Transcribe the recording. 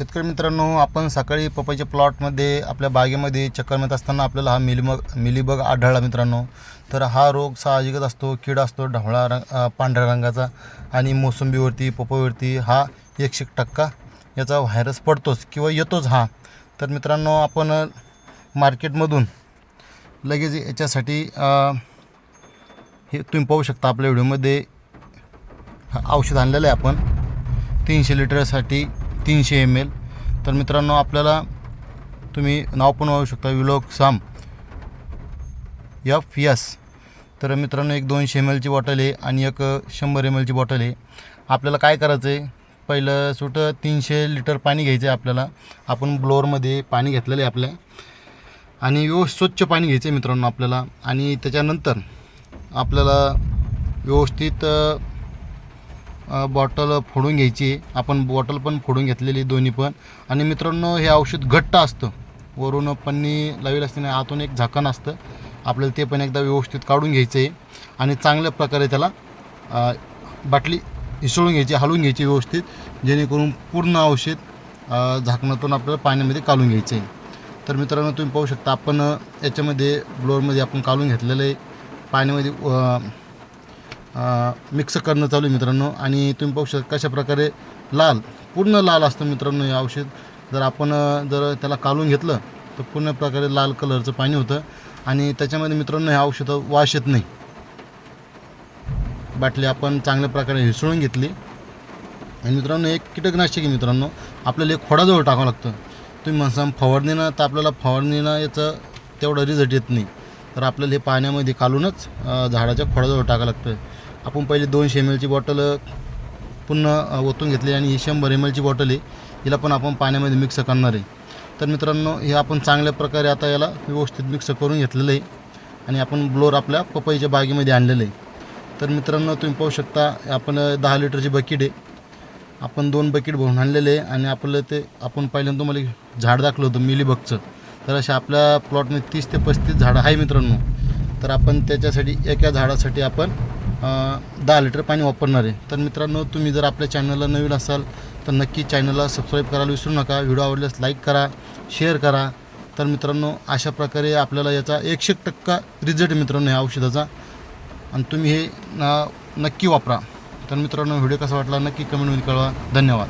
शेतकरी मित्रांनो आपण सकाळी पपईच्या प्लॉटमध्ये आपल्या बागेमध्ये चक्कर मिळत असताना आपल्याला हा मिलीमग मिलीबग आढळला मित्रांनो. तर हा रोग साहजिकच असतो किडा असतो ढवळा रंग पांढऱ्या रंगाचा आणि मोसंबीवरती पपईवरती हा एकशे एक टक्का याचा व्हायरस पडतोच किंवा येतोच हा. तर मित्रांनो आपण मार्केटमधून लगेच याच्यासाठी हे तुम्ही पाहू शकता आपल्या व्हिडिओमध्ये औषध आणलेलं आहे आपण. तीनशे लिटरसाठी तीनशे एम एल तर मित्रांनो आपल्याला तुम्ही नाव पण वाहू शकता विलोक साम. F yes. तर मित्रांनो एक दोनशे एम एलची बॉटल आहे आणि एक शंभर एम एलची बॉटल आहे. आपल्याला काय करायचं आहे पहिलं सुटं तीनशे लिटर पाणी घ्यायचं आहे आपल्याला. आपण ब्लोअरमध्ये पाणी घेतलेलं आहे आपल्या. आणि व्यवस्थित स्वच्छ पाणी घ्यायचं आहे मित्रांनो आपल्याला. आणि त्याच्यानंतर आपल्याला व्यवस्थित बॉटल फोडून घ्यायची. आपण बॉटल पण फोडून घेतलेली दोन्ही पण. आणि मित्रांनो हे औषध घट्ट असतं. वरून पन्नी लावेल असते आणि आतून एक झाकण असतं. आपल्याला ते पण एकदा व्यवस्थित काढून घ्यायचं आहे आणि चांगल्या प्रकारे त्याला बाटली इसळून घ्यायची हलवून घ्यायची व्यवस्थित. जेणेकरून पूर्ण औषध झाकणातून आपल्याला पाण्यामध्ये काढून घ्यायचं आहे तर मित्रांनो तुम्ही पाहू शकता आपण याच्यामध्ये ब्लोअरमध्ये आपण काढून घेतलेलं आहे. पाण्यामध्ये मिक्स करणं चालू आहे मित्रांनो. आणि तुम्ही पाहू शकता कशा प्रकारे लाल पूर्ण लाल असतं मित्रांनो हे औषध. जर आपण जर त्याला कालून घेतलं तर पूर्ण प्रकारे लाल कलरचं पाणी होतं. आणि त्याच्यामध्ये मित्रांनो हे औषधं वाश येत नाही. बाटली आपण चांगल्या प्रकारे हिसळून घेतली. आणि मित्रांनो एक कीटकनाशक आहे मित्रांनो. आपल्याला एक खोडाजवळ टाकावं लागतं. तुम्ही म्हणसा फवारणीनं तर आपल्याला फवारणीनं याचं तेवढं रिझल्ट येत नाही. तर आपल्याला हे पाण्यामध्ये कालूनच झाडाच्या खोडाजवळ टाकावं लागतं आपण पहिले दोनशे एम एलची बॉटल पुन्हा ओतून घेतली आणि ही शंभर एम एलची बॉटल आहे हिला पण आपण पाण्यामध्ये मिक्स करणार आहे. तर मित्रांनो हे आपण चांगल्या प्रकारे आता याला व्यवस्थित मिक्स करून घेतलेलं आहे आणि आपण ब्लोअर आपल्या पपईच्या बागेमध्ये आणलेलं आहे. तर मित्रांनो तुम्ही पाहू शकता आपण दहा लिटरची बकेट आहे. आपण दोन बकेट भरून आणलेले आहे आणि आपलं ते आपण पहिल्यांदा तुम्हाला झाड दाखलं होतं मिलीबगचं. तर अशा आपल्या प्लॉटमध्ये तीस ते पस्तीस झाडं आहे मित्रांनो. तर आपण त्याच्यासाठी एका झाडासाठी आपण दहा लिटर पाणी वापरणार आहे. तर मित्रांनो तुम्ही जर आपल्या चॅनलला नवीन असाल तर नक्की चॅनलला सबस्क्राईब करायला विसरू नका. व्हिडिओ आवडल्यास लाईक करा शेअर करा. तर मित्रांनो अशा प्रकारे आपल्याला याचा एकशे टक्का रिझल्ट मित्रांनो ह्या औषधाचा. आणि तुम्ही हे नक्की वापरा. तर मित्रांनो व्हिडिओ कसा वाटला नक्की कमेंटमध्ये कळवा. धन्यवाद.